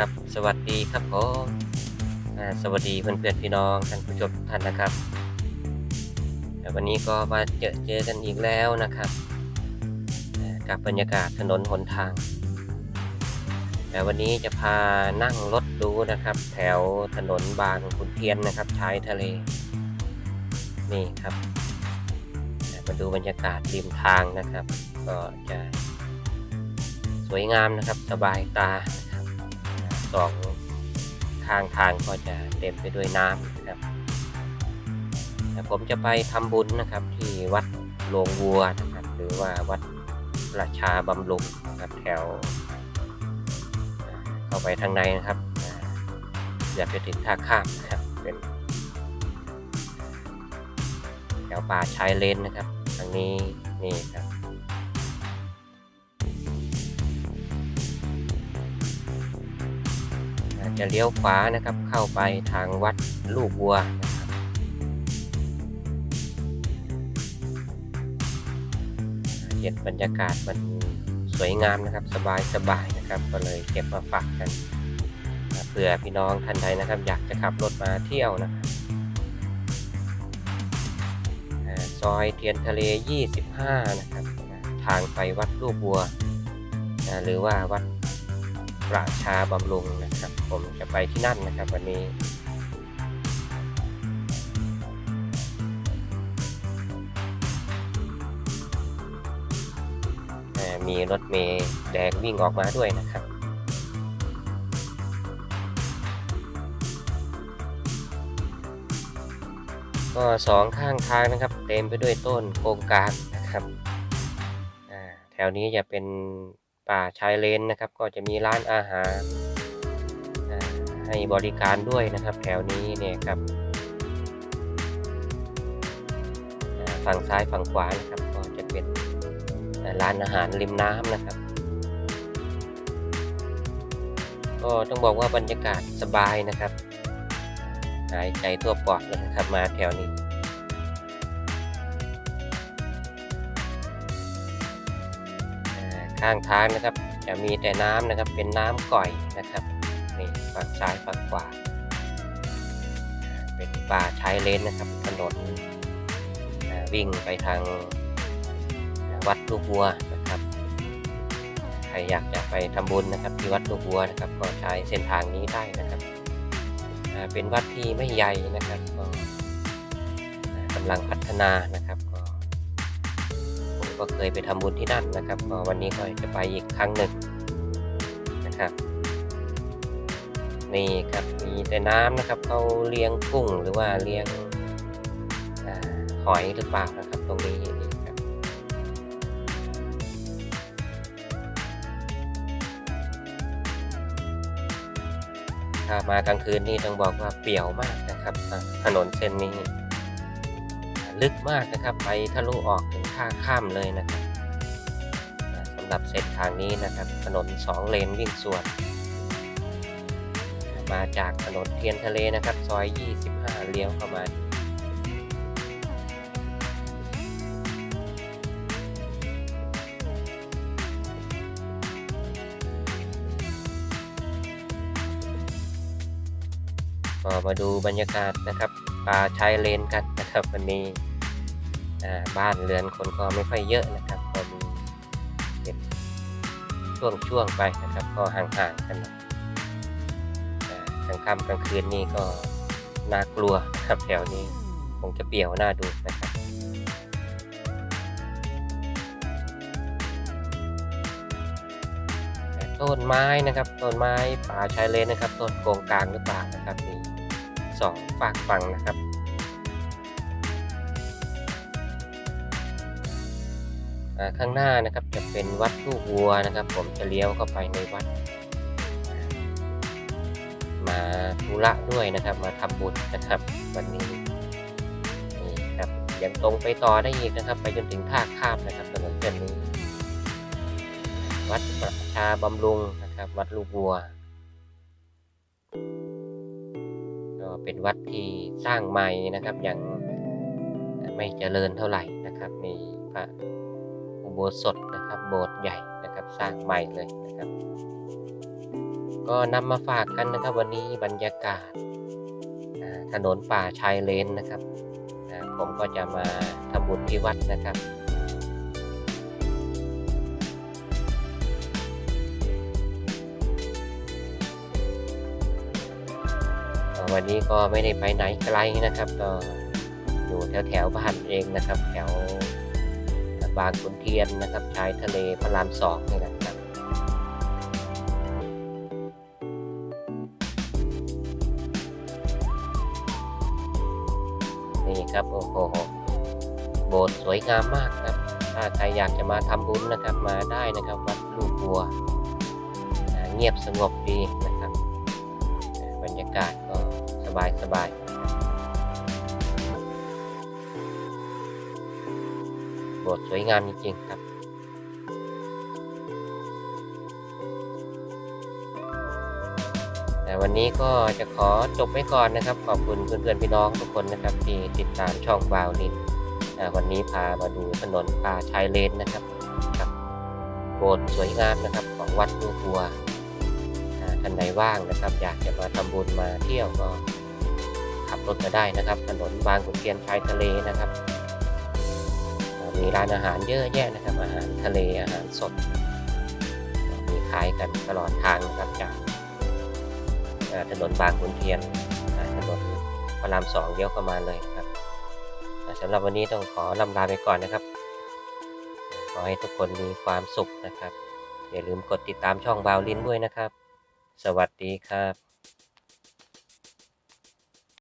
ครับ สวัสดีครับผมอ่าสวัสดีเพื่อนเพื่อนๆพี่น้องท่านผู้ชมทุกท่านนะครับ วันนี้ก็มาเจอเจอกันอีกแล้วนะครับ กับบรรยากาศถนนหนทาง แต่วันนี้จะพานั่งรถดูนะครับ แถวถนนบางขุนเทียนนะครับชายทะเล นี่ครับมาดูบรรยากาศริมทางนะครับ ก็จะสวยงามนะครับสบายตานะครับ สองข้างทางก็จะเต็มไปด้วยน้ำนะครับแต่ผมจะไปทำบุญนะครับที่วัดโลงวัวนะครับหรือว่าวัดราชาบำรุงนะครับแถว เข้าไปทางในนะครับอ่าอย่าไปถึงท่าข้ามนะครับเป็นแถวป่าชายเลนนะครับทางนี้นี่ครับ จะเลี้ยวขวานะครับ เข้าไปทางวัดลูกวัวนะครับเห็นบรรยากาศมันสวยงามนะครับสบายสบายนะครับ ก็เลยเก็บมาฝากกันเผื่อพี่น้องท่านใดนะครับ อยากจะขับรถมาเที่ยวนะครับซอยเทียนทะเล 25 นะครับ ทางไปวัดลูกวัว หรือว่าวัด ระชาบำรุงนะครับ ผมจะไปที่นั่นนะครับ วันนี้ มีรถเมล์แดงวิ่งออกมาด้วยนะครับก็สองข้างทางนะครับ เต็มไปด้วยต้นโกงกลางนะครับแถวนี้จะเป็น ป่าชายเลนนะครับ ก็จะมีร้านอาหารให้บริการด้วยนะครับแถวนี้เนี่ยครับฝั่งซ้ายฝั่งขวานะครับ ก็จะเป็นร้านอาหารริมน้ำนะครับ ก็ต้องบอกว่าบรรยากาศสบายนะครับ หายใจทั่วปอดเลยนะครับมาแถวนี้ ข้างทางนะครับ จะมีแต่น้ำนะครับเป็นน้ำก่อยนะครับนี่ฝั่งซ้ายฝั่งขวาเป็นป่าชายเลนนะครับถนนวิ่งไปทางวัดลูกวัวนะครับ ใครอยากจะไปทำบุญนะครับ ที่วัดลูกวัวนะครับ ก็ใช้เส้นทางนี้ได้นะครับเป็นวัดที่ไม่ใหญ่นะครับก็อ่ากำลังพัฒนานะครับ ก็เคยไปทำบุญที่นั่นนะครับก็วันนี้ก็จะไปอีกครั้งหนึ่งนะครับนี่ครับมีแต่น้ำนะครับเขาเลี้ยงกุ้งหรือว่าเลี้ยงอหอยหรือเปล่านะครับตรงนี้นี่ครับถ้ามากลางคืนนี่ต้องบอกว่าเปี่ยวมากนะครับถนนเส้นนี้ ลึกมากนะครับ ไปทะลุออกถึงท่าข้ามเลยนะครับสำหรับเส้นทางนี้นะครับ ถนนสองเลนวิ่งสวน มาจากถนนเทียนทะเลนะครับ ซอย 25 เลี้ยวเข้ามาก็มาดูบรรยากาศนะครับ ปลาชายเลนกันนะครับวันนี้บ้านเรือนคนก็ไม่ค่อยเยอะนะครับ ก็มีเป็นช่วงๆไปนะครับ ก็ห่างๆกันกลางค่ำกลางคืนนี่ก็น่ากลัวครับแถวนี้คงจะเปี่ยวน่าดูนะครับต้นไม้นะครับต้นไม้ป่าชายเลนนะครับ ต้นโกงกลางหรือเปล่านะครับนี่ 2ฝากฟังนะครับข้างหน้านะครับจะเป็นวัดลูกวัวนะครับ ผมจะเลี้ยวเข้าไปในวัด มาธุระด้วยนะครับ มาทำบุญนะครับ วันนี้นี่ครับยังตรงไปต่อได้อีกนะครับ ไปจนถึงท่าข้ามนะครับถนนเส้นนี้ วัดประชาบำรุงนะครับ วัดลูกวัว เป็นวัดที่สร้างใหม่นะครับยังไม่เจริญเท่าไหร่นะครับมีพระอุโบสถนะครับโบสถ์ใหญ่นะครับสร้างใหม่เลยนะครับ ก็นำมาฝากกันนะครับวันนี้บรรยากาศถนนป่าชายเลนนะครับผมก็จะมาทำบุญที่วัดนะครับ วันนี้ก็ไม่ได้ไปไหนไกลนะครับ ก็อยู่แถวแถวๆบ้านเองนะครับ แถวบางขุนเทียนนะครับชายทะเลพระรามสองนี่แหละครับนี่ครับโอ้โหโบสถ์สวยงามมากครับถ้าใครอยากจะมาทำบุญนะครับมาได้นะครับวัดลูกบัว เงียบสงบดีนะครับบรรยากาศ บายสบายบโบสถ์สวยงามจริงๆครับแต่วันนี้ก็จะขอจบไว้ก่อนนะครับ ขอบคุณเพื่อนๆพี่น้องทุกคนนะครับ ที่ติดตามช่องบาวลินอ่วันนี้พามาดูถนนป่าชายเลนนะครับกับโบสถ์สวยงามนะครับของวัดลูกบัวท่านไหนว่างนะครับ อยากจะมาทำบุญมาเที่ยวก็ ขับรถมาได้นะครับ ถนนบางขุนเทียนชายทะเลนะครับ มีร้านอาหารเยอะแยะนะครับ อาหารทะเลอาหารสด มีขายกันตลอดทางนะครับจากถนนบางขุนเทียนถนนพระรามสองเลี้ยวเข้ามาเลยครับอ่าสำหรับวันนี้ต้องขอลำลาไปก่อนนะครับ ขอให้ทุกคนมีความสุขนะครับ อย่าลืมกดติดตามช่องบาวลินด้วยนะครับ สวัสดีครับ